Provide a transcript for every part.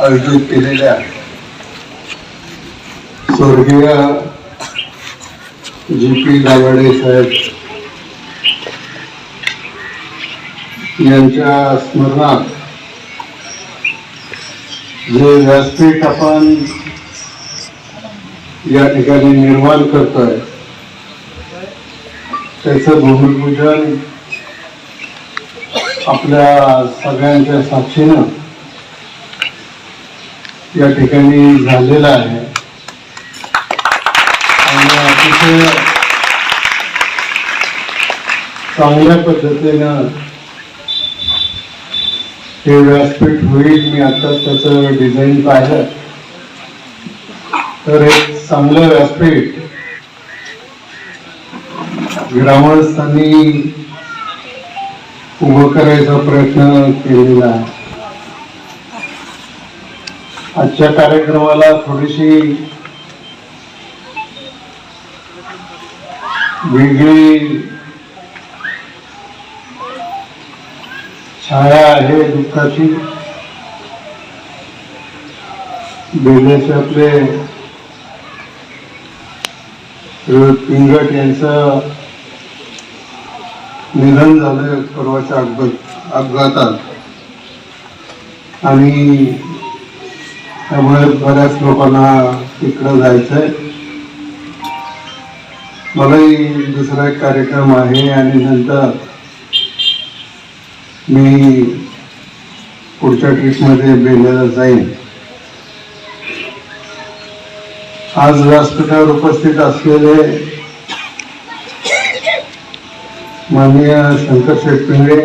आयोजित केलेल्या स्वर्गीय जी पी गावडे साहेब यांच्या स्मरणात जे व्यासपीठ आपण या ठिकाणी निर्माण करतोय त्याचं भूमिपूजन आपल्या सगळ्यांच्या साक्षीनं या ठिकाणी झालेलं आहे. आणि अतिशय चांगल्या पद्धतीनं हे व्यासपीठ होईल मी आता त्याचं डिझाईन पाहिलं. तर एक चांगलं व्यासपीठ ग्रामस्थांनी उभं करायचा प्रयत्न केलेला आहे. आजच्या कार्यक्रमाला थोडीशी वेगळी छाया आहे दुःखाची. बेलेचे आपले पिंगट यांचं निधन झालं परवाच्या अपघात अपघातात. आणि त्यामुळे बऱ्याच लोकांना तिकडं जायचंय. मलाही दुसरा एक कार्यक्रम आहे आणि नंतर मी पुढच्या ट्रीपमध्ये बेलेला जाईन. आज व्यासपीठावर उपस्थित असलेले माननीय शंकर शेटपिंगळे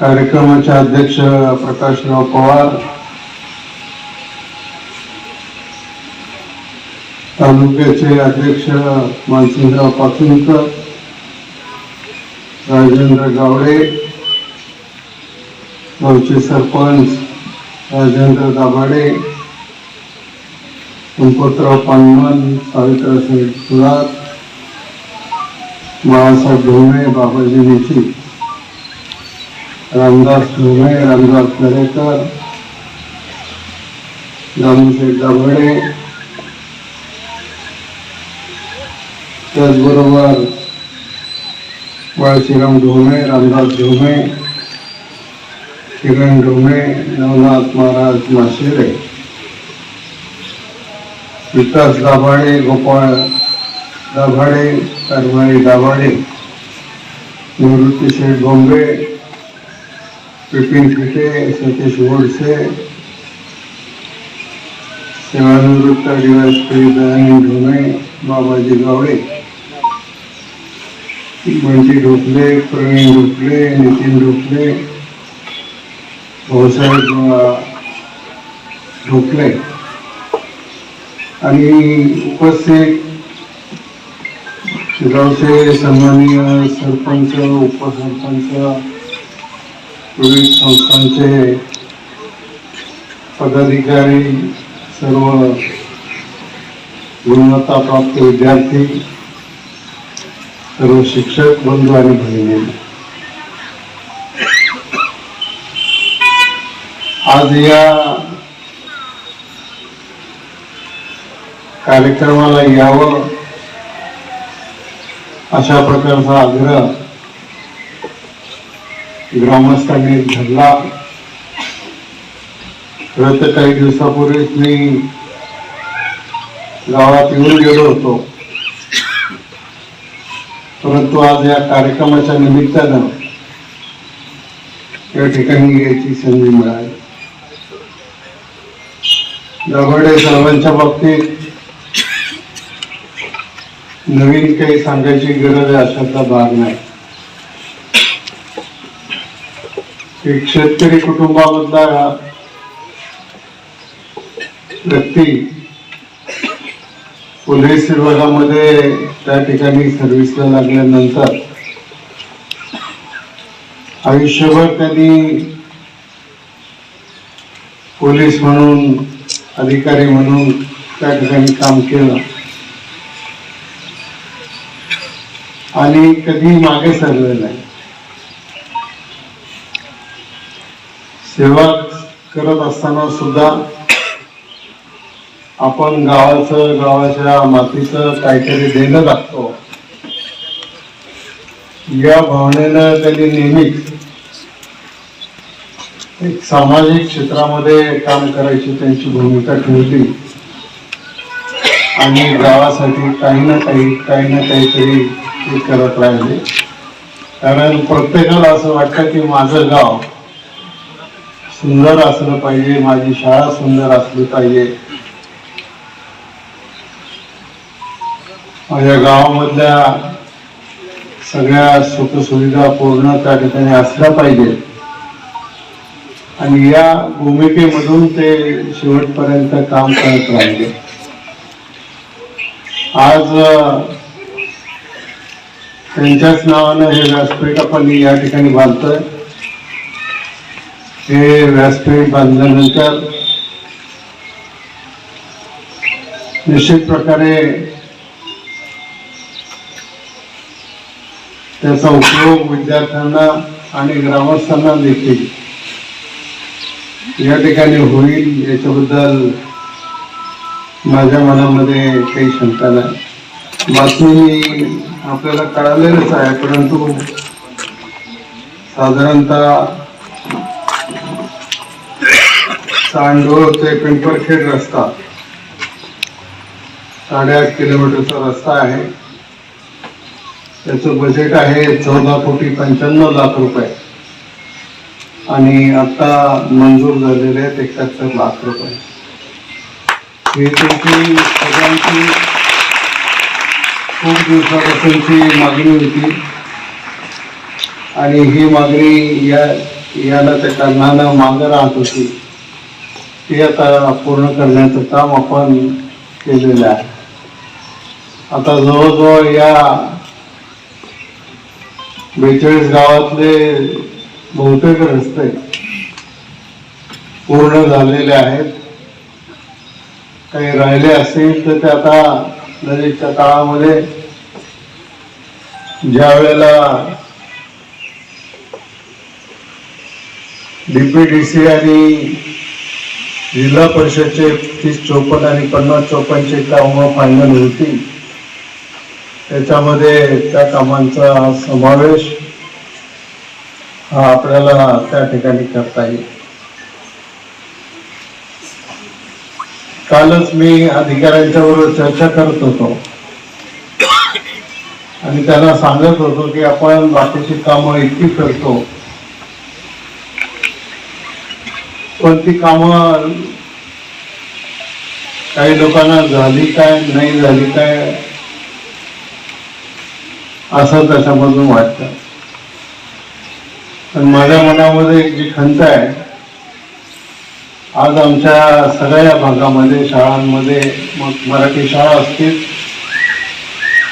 कार्यक्रमाचे अध्यक्ष प्रकाशराव पवार तालुक्याचे अध्यक्ष मानसिंगराव पाचुंकर राजेंद्र गावडे गावचे सरपंच राजेंद्र दाभाडे संपतराव पानमन सावित्रासाहेब सुरात बाळासाहेब ढोणे बाबाजी निची रामदास ढोणे रामदास दरेकर दामोशेठ दाभाडे त्याचबरोबर बाळशीराम ढोमे रामदास ढोमे किरण ढोमे नवनाथ महाराज माशेरे। विकास दाभाडे गोपाळ दाभाडे कारभारी दाभाडे निवृत्ती शेठ बोंबे विपिन फिटे सतीश गोडसे सेवानिवृत्त डीवायसपी दयानंद ढोमे बाबाजी गावडे। बंटी ढोकले प्रवीण ढोकले नितीन ढोकले भाऊसाहेब ढोकले. आणि उपस्थित गावचे सन्माननीय सरपंच उपसरपंच विविध संस्थांचे पदाधिकारी सर्व गुणवत्ताप्राप्त विद्यार्थी सर्व शिक्षक बंधू आणि बहिणी आज या कार्यक्रमाला यावं अशा प्रकारचा आग्रह ग्रामस्थांनी धरला. खरं तर काही दिवसापूर्वीच मी गावात येऊन गेलो होतो. परंतु आज या कार्यक्रमाच्या निमित्तानं या ठिकाणी यायची संधी मिळाली. दाभाडे सर्वांच्या बाबतीत नवीन काही सांगायची गरज आहे अशातला भाग नाही. एक शेतकरी कुटुंबामधला व्यक्ती पोलीस विभागामध्ये त्या ठिकाणी सर्व्हिसला लागल्यानंतर आयुष्यभर त्यांनी पोलीस म्हणून अधिकारी म्हणून त्या ठिकाणी काम केलं. आणि कधी मागे सरले नाही. सेवा करत असताना सुद्धा आपण गावाचं गावाच्या मातीचं काहीतरी देणं लागतो. या भावनेनं त्यांनी नेहमीच एक सामाजिक क्षेत्रामध्ये काम करायची त्यांची भूमिका ठेवली. आणि गावासाठी काही ना काही काही ना काहीतरी ते करत राहिले. कारण प्रत्येकाला असं वाटतं की माझं गाव सुंदर असलं पाहिजे माझी शाळा सुंदर असली पाहिजे. माझ्या गावामधल्या सगळ्या सुखसुविधा पूर्ण त्या ठिकाणी असल्या पाहिजेत आणि या भूमिकेमधून ते शेवटपर्यंत काम करत राहिले. आज त्यांच्याच नावानं हे व्यासपीठ आपण या ठिकाणी बांधतोय. हे व्यासपीठ बांधल्यानंतर निश्चित प्रकारे त्याचा उपयोग विद्यार्थ्यांना आणि ग्रामस्थांना देखील. या ठिकाणी होईल याच्याबद्दल माझ्या मनामध्ये काही शंका नाही. बातमी आपल्याला कळालेलंच आहे परंतु साधारणतः सांडोळ ते पिंपरखेड रस्ता साडेआठ किलोमीटरचा रस्ता आहे. त्याचं बजेट आहे चौदा कोटी पंच्याण्णव लाख रुपये. आणि आता मंजूर झालेले आहेत एकाहत्तर लाख रुपये. ही तुमची सगळ्यांची खूप दिवसापासूनची मागणी होती. आणि ही मागणी या याला त्या कारणानं मागं राहत होती. ती आता पूर्ण करण्याचं काम आपण केलेलं आहे. आता जवळजवळ या बेचाळीस गावातले बहुतेक रस्ते पूर्ण झालेले आहेत. काही राहिले असतील तर ते आता नजीकच्या काळामध्ये ज्या वेळेला डीपीडीसी आणि जिल्हा परिषदचे तीस चोपन्न आणि पन्नास चोपन्नचे कामं फायनल होतील त्याच्यामध्ये त्या कामांचा समावेश हा आपल्याला त्या ठिकाणी करता येईल. कालच मी अधिकाऱ्यांच्या बरोबर चर्चा करत होतो. आणि त्यांना सांगत होतो की आपण बाकीची कामं इतकी करतो. पण ती कामं काही लोकांना झाली काय नाही झाली काय असं त्याच्यामधून वाटतं. पण माझ्या मनामध्ये एक जी खंत आहे आज आमच्या सगळ्या भागामध्ये शाळांमध्ये मग मराठी शाळा असतील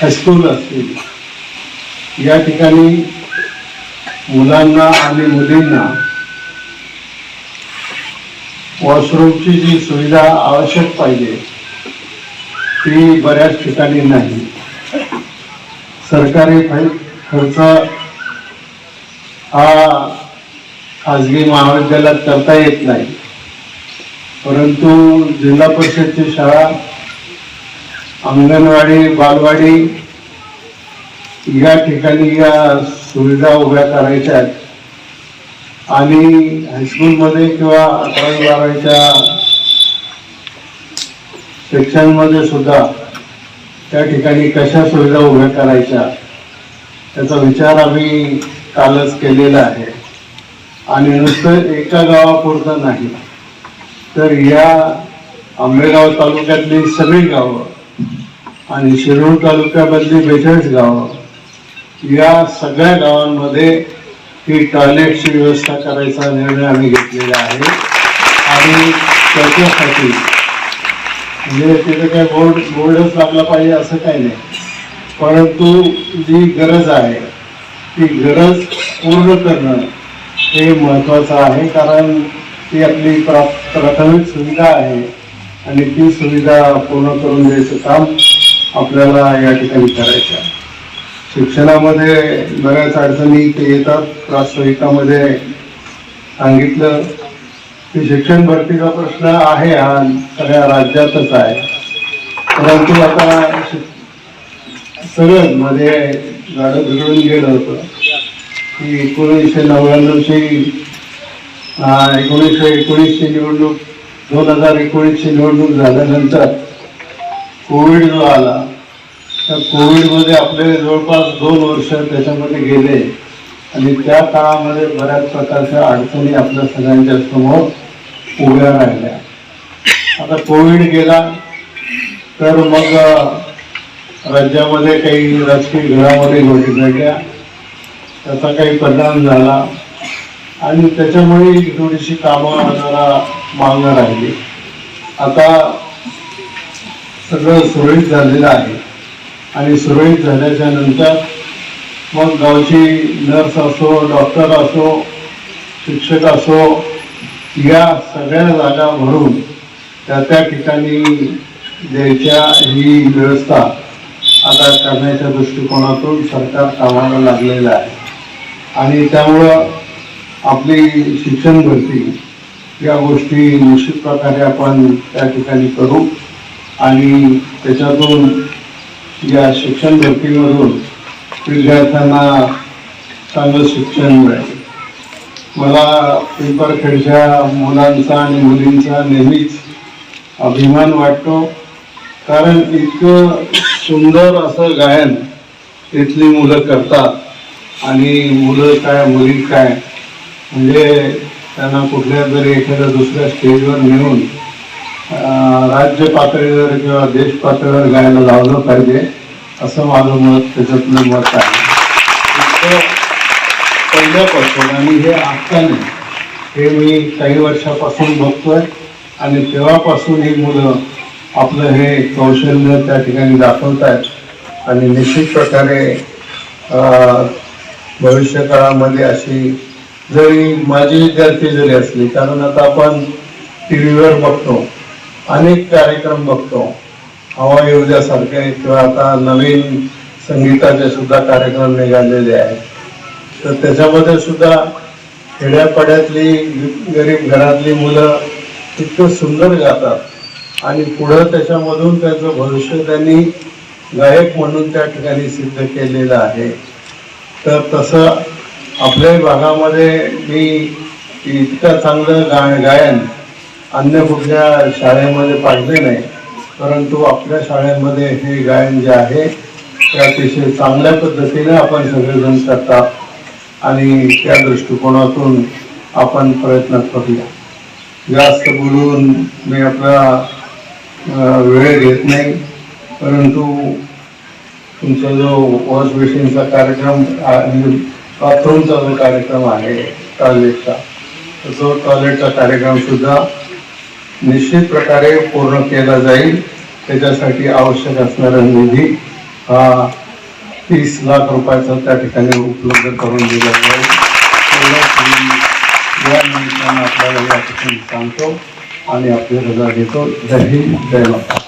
हायस्कूल असतील या ठिकाणी मुलांना आणि मुलींना वॉशरूमची जी सुविधा आवश्यक पाहिजे ती बऱ्याच ठिकाणी नाही. सरकारी काही खर्च हा खाजगी महाविद्यालयात करता येत नाही. परंतु जिल्हा परिषदची शाळा अंगणवाडी बालवाडी या ठिकाणी या सुविधा उभ्या करायच्या आहेत. आणि हायस्कूलमध्ये किंवा अकरावी बारावीच्या सेक्शनमध्ये सुद्धा त्या ठिकाणी कशा सुविधा उभ्या करायच्या त्याचा विचार आम्ही कालच केलेला आहे. आणि नुसतं एका गावापुरतं नाही तर या आंबेगाव तालुक्यातली सगळी गावं आणि शिरूर तालुक्यामधली बेचाळीस गावं या सगळ्या गावांमध्ये ही टॉयलेटची व्यवस्था करायचा निर्णय आम्ही घेतलेला आहे. आणि त्याच्यासाठी म्हणजे तिथं काय बोर्ड बोर्डच लागला पाहिजे असं काही नाही. परंतु जी गरज आहे ती गरज पूर्ण करणं हे महत्त्वाचं आहे कारण ती आपली प्रा प्राथमिक सुविधा आहे आणि ती सुविधा पूर्ण करून द्यायचं काम आपल्याला या ठिकाणी करायचं आहे. शिक्षणामध्ये बऱ्याच अडचणी ते येतात. प्रास्ताविकामध्ये सांगितलं की शिक्षण भरतीचा प्रश्न आहे हा सगळ्या राज्यातच आहे. परंतु आता सगळं मध्ये गाडं बिघडून गेलं होतं. की एकोणीसशे नव्याण्णवची एकोणीसशे एकोणीसची निवडणूक दोन हजार एकोणीसची निवडणूक झाल्यानंतर कोविड जो आला त्या कोविडमध्ये आपले जवळपास दोन वर्ष त्याच्यामध्ये गेले. आणि त्या काळामध्ये बऱ्याच प्रकारच्या अडचणी आपल्या सगळ्यांच्या समोर उभ्या राहिल्या. आता कोविड गेला तर मग राज्यामध्ये काही राजकीय घडामोडी घडली घडल्या त्याचा काही परिणाम झाला. आणि त्याच्यामुळे थोडीशी कामं जरा मागं राहिली. आता सगळं सुरळीत झालेलं आहे. आणि सुरळीत झाल्याच्यानंतर मग गावची नर्स असो डॉक्टर असो शिक्षक असो या सगळ्या जागा भरून त्या त्या ठिकाणी द्यायच्या ही व्यवस्था आता करण्याच्या दृष्टिकोनातून सरकार कामाला लागलेलं आहे. आणि त्यामुळं आपली शिक्षण भरती या गोष्टी निश्चित प्रकारे आपण त्या ठिकाणी करू आणि त्याच्यातून या शिक्षण भरतीमधून विद्यार्थ्यांना चांगलं शिक्षण मिळेल. मला पिंपरखेडच्या मुलांचा आणि मुलींचा नेहमीच अभिमान वाटतो. कारण इतकं सुंदर असं गायन तिथली मुलं करतात. आणि मुलं काय मुली काय? म्हणजे त्यांना कुठल्या तरी एखाद्या दुसऱ्या स्टेजवर नेऊन राज्य पातळीवर किंवा देश पातळीवर गायला लावलं पाहिजे असं माझं मत त्याच्यातलं मत आहे. पहिल्यापासून आणि हे आत्ताने हे मी काही वर्षापासून बघतोय. आणि तेव्हापासून ही मुलं आपलं हे कौशल्य त्या ठिकाणी दाखवत आहेत आणि निश्चित प्रकारे भविष्यकाळामध्ये अशी जरी माझी विद्यार्थी जरी असली कारण आता आपण टी व्हीवर बघतो अनेक कार्यक्रम बघतो. हवा योजासारखे किंवा आता नवीन संगीताचे सुद्धा कार्यक्रम निघालेले आहेत. तर त्याच्यामध्ये सुद्धा खेड्यापाड्यातली गरीब घरातली मुलं इतकं सुंदर गातात आणि पुढं त्याच्यामधून त्यांचं भविष्य त्यांनी गायक म्हणून त्या ठिकाणी सिद्ध केलेलं आहे. तर तसं आपल्याही भागामध्ये मी इतकं चांगलं गा गायन अन्य कुठल्या शाळेमध्ये पाहिजे नाही परंतु आपल्या शाळेमध्ये हे गायन जे आहे ते अतिशय चांगल्या पद्धतीने आपण सगळेजण करतात. आणि त्या दृष्टिकोनातून आपण प्रयत्न करूया. जास्त बोलून मी आपला वेळ घेत नाही परंतु तुमचा जो वॉश बेसिनचा कार्यक्रम आणि म्हणजे बाथरूमचा जो कार्यक्रम आहे टॉयलेटचा तो टॉयलेटचा कार्यक्रमसुद्धा निश्चित प्रकारे पूर्ण केला जाईल. त्याच्यासाठी आवश्यक असणारा निधी हा तीस लाख रुपयाचा त्या ठिकाणी उपलब्ध करून दिलं जाईल या निमित्तानं आपल्याला या ठिकाणी सांगतो आणि आपली रजा घेतो जय हिंद जय माता